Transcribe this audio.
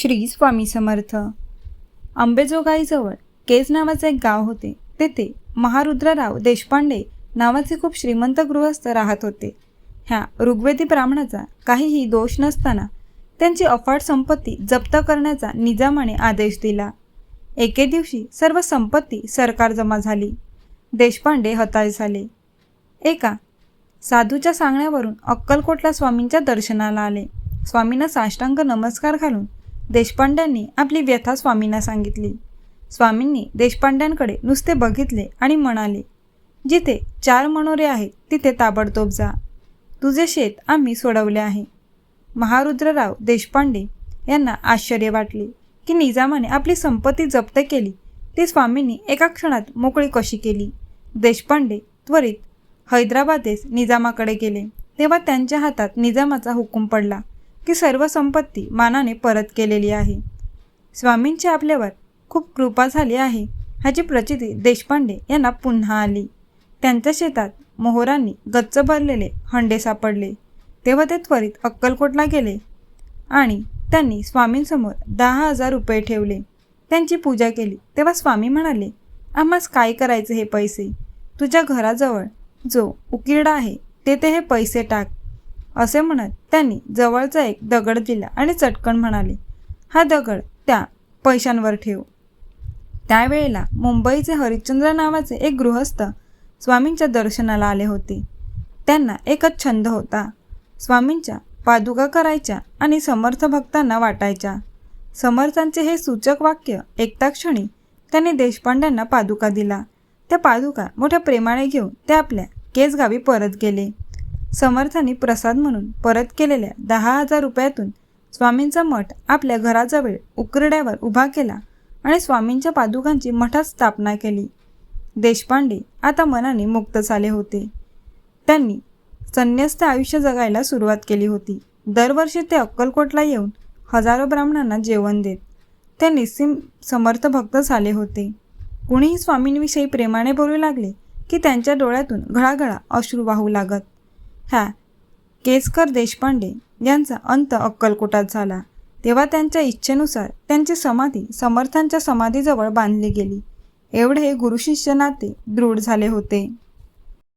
श्री स्वामी समर्थ. अंबेजोगाईजवळ केज नावाचे एक गाव होते. तेथे महारुद्रराव देशपांडे नावाचे खूप श्रीमंत गृहस्थ राहत होते. ह्या ऋग्वेदी ब्राह्मणाचा काहीही दोष नसताना त्यांची अफाट संपत्ती जप्त करण्याचा निजामाने आदेश दिला. एके दिवशी सर्व संपत्ती सरकार जमा झाली. देशपांडे हताश झाले. एका साधूच्या सांगण्यावरून अक्कलकोटला स्वामींच्या दर्शनाला आले. स्वामींना साष्टांग नमस्कार घालून देशपांड्यांनी आपली व्यथा स्वामींना सांगितली. स्वामींनी देशपांड्यांकडे नुसते बघितले आणि म्हणाले जिथे चार मनोरे आहेत तिथे ताबडतोब जा. तुझे शेत आम्ही सोडवले आहे. महारुद्रराव देशपांडे यांना आश्चर्य वाटले की निजामाने आपली संपत्ती जप्त केली. ती स्वामींनी एका क्षणात मोकळी कशी केली? देशपांडे त्वरित हैदराबादेस निजामाकडे गेले. तेव्हा त्यांच्या हातात निजामाचा हुकूम पडला. की सर्व संपत्ती मानाने परत केलेली आहे. स्वामींची आपल्यावर खूप कृपा झाली आहे. ह्याची प्रचिती देशपांडे यांना पुन्हा आली. त्यांच्या शेतात मोहरांनी गच्च भरलेले हंडे सापडले. तेव्हा ते त्वरित अक्कलकोटला गेले आणि त्यांनी स्वामींसमोर दहा हजार रुपये ठेवले. त्यांची पूजा केली. तेव्हा स्वामी म्हणाले आम्हास काय करायचे हे पैसे? तुझ्या घराजवळ जो उकिरडा आहे तेथे हे पैसे टाक. असे म्हणत त्यांनी जवळचा एक दगड दिला आणि चटकन म्हणाले हा दगड त्या पैशांवर ठेव. त्यावेळेला मुंबईचे हरिश्चंद्र नावाचे एक गृहस्थ स्वामींच्या दर्शनाला आले होते. त्यांना एकच छंद होता स्वामींच्या पादुका करायच्या आणि समर्थ भक्तांना वाटायच्या. समर्थांचे हे सूचक वाक्य ऐकता क्षणी त्यांनी देशपांड्यांना पादुका दिला. त्या पादुका मोठ्या प्रेमाने घेऊन ते आपल्या केसगावी परत गेले. समर्थांनी प्रसाद म्हणून परत केलेल्या दहा हजार रुपयातून स्वामींचा मठ आपल्या घराजवळ उकरड्यावर उभा केला आणि स्वामींच्या पादुकांची मठात स्थापना केली. देशपांडे आता मनाने मुक्त झाले होते. त्यांनी संन्यस्त आयुष्य जगायला सुरुवात केली होती. दरवर्षी ते अक्कलकोटला येऊन हजारो ब्राह्मणांना जेवण देत ते निस्सीम समर्थ भक्त झाले होते. कुणीही स्वामींविषयी प्रेमाने बोलू लागले की त्यांच्या डोळ्यातून घळाघळा अश्रू वाहू लागत. ह्या केसकर देशपांडे यांचा अंत अक्कलकोटात झाला. तेव्हा त्यांच्या इच्छेनुसार त्यांची समाधी समर्थांच्या समाधीजवळ बांधली गेली. एवढे गुरुशिष्य नाते दृढ झाले होते.